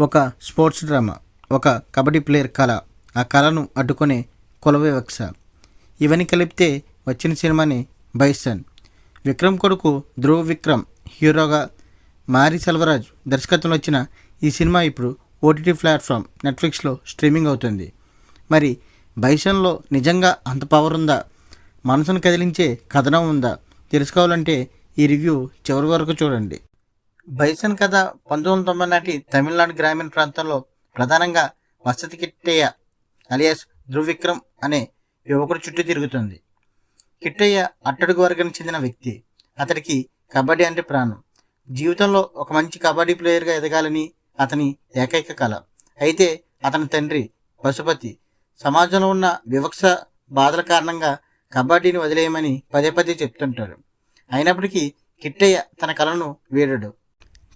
ఒక sports drama ఒక kabaddi player కళ. ఆ కళను అడ్డుకునే కుల వక్ష ఇవన్నీ కలిపితే వచ్చిన సినిమాని బైసన్. విక్రమ్ కొడుకు ధ్రువ్ విక్రమ్ హీరోగా మారి సెల్వరాజ్ దర్శకత్వంలో వచ్చిన ఈ సినిమా ఇప్పుడు ఓటీటీ ప్లాట్ఫామ్ నెట్ఫ్లిక్స్లో స్ట్రీమింగ్ అవుతుంది. మరి బైసన్లో నిజంగా అంత పవర్ ఉందా? మనసును కదిలించే కథనం ఉందా? తెలుసుకోవాలంటే ఈ రివ్యూ చివరి వరకు చూడండి. బైసన్ కథ పంతొమ్మిది వందల తొంభై నాటి తమిళనాడు గ్రామీణ ప్రాంతంలో ప్రధానంగా వసతి కిట్టయ్య అలియాస్ ధ్రువిక్రమ్ అనే యువకుడు చుట్టూ తిరుగుతుంది. కిట్టయ్య అట్టడుగు వర్గానికి చెందిన వ్యక్తి. అతడికి కబడ్డీ అంటే ప్రాణం. జీవితంలో ఒక మంచి కబడ్డీ ప్లేయర్గా ఎదగాలని అతని ఏకైక కళ అయితే అతని తండ్రి పశుపతి. సమాజంలో ఉన్న వివక్ష బాధల కారణంగా కబడ్డీని వదిలేయమని పదే పదే చెప్తుంటాడు. అయినప్పటికీ కిట్టయ్య తన కళను వీడడు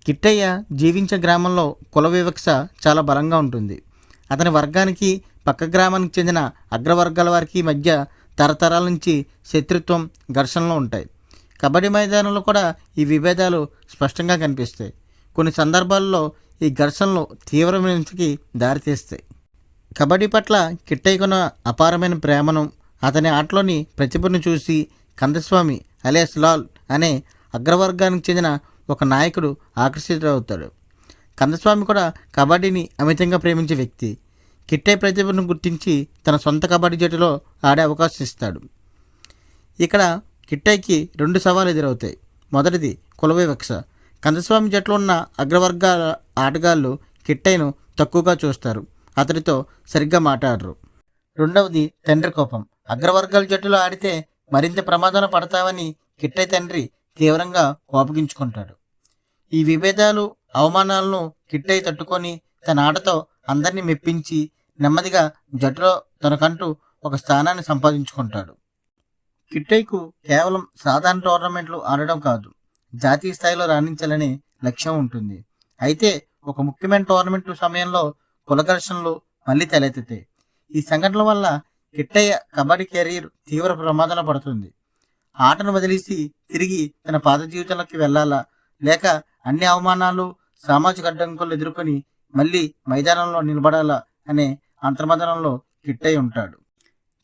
కిట్టయ్య జీవించే గ్రామంలో కుల వివక్ష చాలా బలంగా ఉంటుంది. అతని వర్గానికి పక్క గ్రామానికి చెందిన అగ్రవర్గాల వారికి మధ్య తరతరాల నుంచి శత్రుత్వం ఘర్షణలు ఉంటాయి. కబడ్డీ మైదానంలో కూడా ఈ విభేదాలు స్పష్టంగా కనిపిస్తాయి. కొన్ని సందర్భాల్లో ఈ ఘర్షణలు తీవ్రమైనకి దారితీస్తాయి. కబడ్డీ పట్ల కిట్టయ్యకున్న అపారమైన ప్రేమను అతని ఆటలోని ప్రతిభను చూసి కందస్వామి అలేస్ లాల్ అనే అగ్రవర్గానికి చెందిన ఒక నాయకుడు ఆకర్షితుడవుతాడు. కందస్వామి కూడా కబడ్డీని అమితంగా ప్రేమించే వ్యక్తి. కిట్టే ప్రతిభను గుర్తించి తన సొంత కబడ్డీ జట్టులో ఆడే అవకాశం ఇస్తాడు. ఇక్కడ కిట్టయ్యకి రెండు సవాలు ఎదురవుతాయి. మొదటిది కుల వివక్ష. కందస్వామి జట్లో ఉన్న అగ్రవర్గాల ఆటగాళ్ళు కిట్టయ్యను తక్కువగా చూస్తారు. అతడితో సరిగ్గా మాట్లాడరు. రెండవది తండ్రి కోపం. అగ్రవర్గాల జట్టులో ఆడితే మరింత ప్రమాదాలు పడతావని కిట్టయ్య తండ్రి తీవ్రంగా కోపగించుకుంటాడు. ఈ విభేదాలు అవమానాలను కిట్టయి తట్టుకొని తన ఆటతో అందరినీ మెప్పించి నెమ్మదిగా జట్టులో తనకంటూ ఒక స్థానాన్ని సంపాదించుకుంటాడు. కిట్టయ్యకు కేవలం సాధారణ టోర్నమెంట్లు ఆడడం కాదు జాతీయ స్థాయిలో రాణించాలనే లక్ష్యం ఉంటుంది. అయితే ఒక ముఖ్యమైన టోర్నమెంట్ సమయంలో కులఘర్షణలు మళ్ళీ తలెత్తుతాయి ఈ సంఘటనల వల్ల కిట్టయ్య కబడ్డీ కెరీర్ తీవ్ర ప్రమాదంలో పడుతుంది. ఆటను వదిలేసి తిరిగి తన పాత జీవితంలోకి వెళ్ళాలా? లేక అన్ని అవమానాలు సామాజిక అడ్డంకులు ఎదుర్కొని మళ్ళీ మైదానంలో నిలబడాలా అనే అంతర్మదనంలో కిట్టయ్య ఉంటాడు.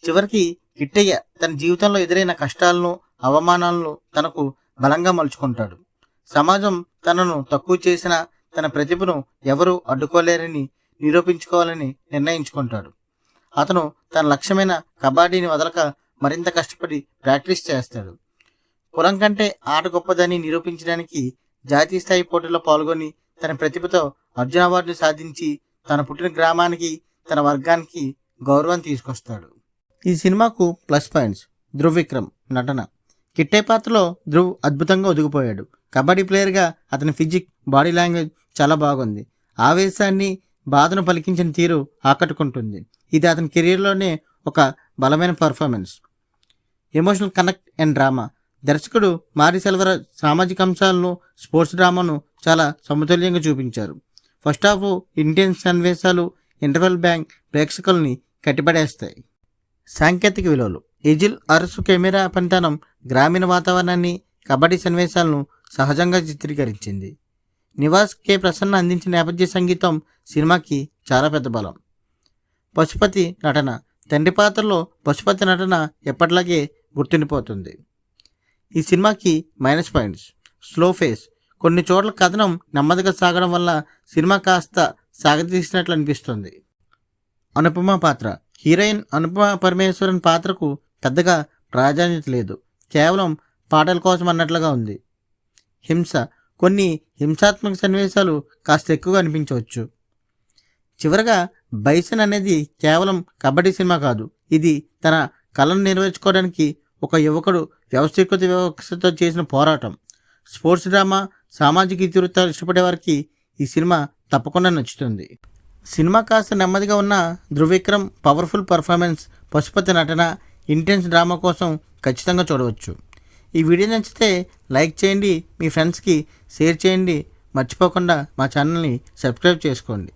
చివరికి కిట్టయ్య తన జీవితంలో ఎదురైన కష్టాలను అవమానాలను తనకు బలంగా మలుచుకుంటాడు. సమాజం తనను తక్కువ చేసిన తన ప్రతిభను ఎవరూ అడ్డుకోలేరని నిరూపించుకోవాలని నిర్ణయించుకుంటాడు. అతను తన లక్ష్యమైన కబడ్డీని వదలక మరింత కష్టపడి ప్రాక్టీస్ చేస్తాడు. కులం కంటే ఆట గొప్పదని నిరూపించడానికి జాతీయ స్థాయి పోటీలో పాల్గొని తన ప్రతిభతో అర్జున అవార్డు సాధించి తన పుట్టిన గ్రామానికి తన వర్గానికి గౌరవం తీసుకొస్తాడు. ఈ సినిమాకు ప్లస్ పాయింట్స్. ధ్రువ్ విక్రమ్ నటన. కిట్టే పాత్రలో ధ్రువ్ అద్భుతంగా ఒదిగిపోయాడు. కబడ్డీ ప్లేయర్గా అతని ఫిజిక్ బాడీ లాంగ్వేజ్ చాలా బాగుంది. ఆవేశాన్ని బాధను పలికించిన తీరు ఆకట్టుకుంటుంది. ఇది అతని కెరీర్లోనే ఒక బలమైన performance. Emotional connect and drama. దర్శకుడు మారి సెల్వరాజ్ సామాజిక అంశాలను స్పోర్ట్స్ డ్రామాను చాలా సమతుల్యంగా చూపించారు. ఫస్ట్ హాఫ్ ఇంటెన్స్ సన్నివేశాలు ఇంటర్వెల్ బ్యాంక్ ప్రేక్షకుల్ని కట్టిపడేస్తాయి. సాంకేతిక విలువలు. ఎజిల్ అరసు కెమెరా పనితనం గ్రామీణ వాతావరణాన్ని కబడ్డీ సన్నివేశాలను సహజంగా చిత్రీకరించింది. నివాస్ కె. ప్రసన్న అందించిన నేపథ్య సంగీతం సినిమాకి చాలా పెద్ద బలం. పశుపతి నటన. తండ్రి పాత్రలో పశుపతి నటన ఎప్పటిలాగే గుర్తుండిపోతుంది. ఈ సినిమాకి మైనస్ పాయింట్స్ స్లో ఫేస్ కొన్ని చోట్ల కథనం నెమ్మదిగా సాగడం వల్ల సినిమా కాస్త సాగతీసినట్లు అనిపిస్తుంది. అనుపమ పాత్ర హీరోయిన్ అనుపమ పరమేశ్వరన్ పాత్రకు పెద్దగా ప్రాధాన్యత లేదు. కేవలం పాటల కోసం అన్నట్లుగా ఉంది. హింస కొన్ని హింసాత్మక సన్నివేశాలు కాస్త ఎక్కువగా అనిపించవచ్చు. చివరగా బైసన్ అనేది కేవలం కబడ్డీ సినిమా కాదు. ఇది తన కళను నెరవేర్చుకోవడానికి ఒక యువకుడు వ్యవస్థీకృత వ్యవస్థతో చేసిన పోరాటం. స్పోర్ట్స్ డ్రామా సామాజిక ఇతివృత్తాలు ఇష్టపడే వారికి ఈ సినిమా తప్పకుండా నచ్చుతుంది. సినిమా కాస్త నెమ్మదిగా ఉన్న ధృవిక్రమ్ పవర్ఫుల్ పర్ఫార్మెన్స్ పశుపతి నటన ఇంటెన్స్ డ్రామా కోసం ఖచ్చితంగా చూడవచ్చు. ఈ వీడియో నచ్చితే లైక్ చేయండి మీ ఫ్రెండ్స్కి షేర్ చేయండి. మర్చిపోకుండా మా ఛానల్ని సబ్స్క్రైబ్ చేసుకోండి.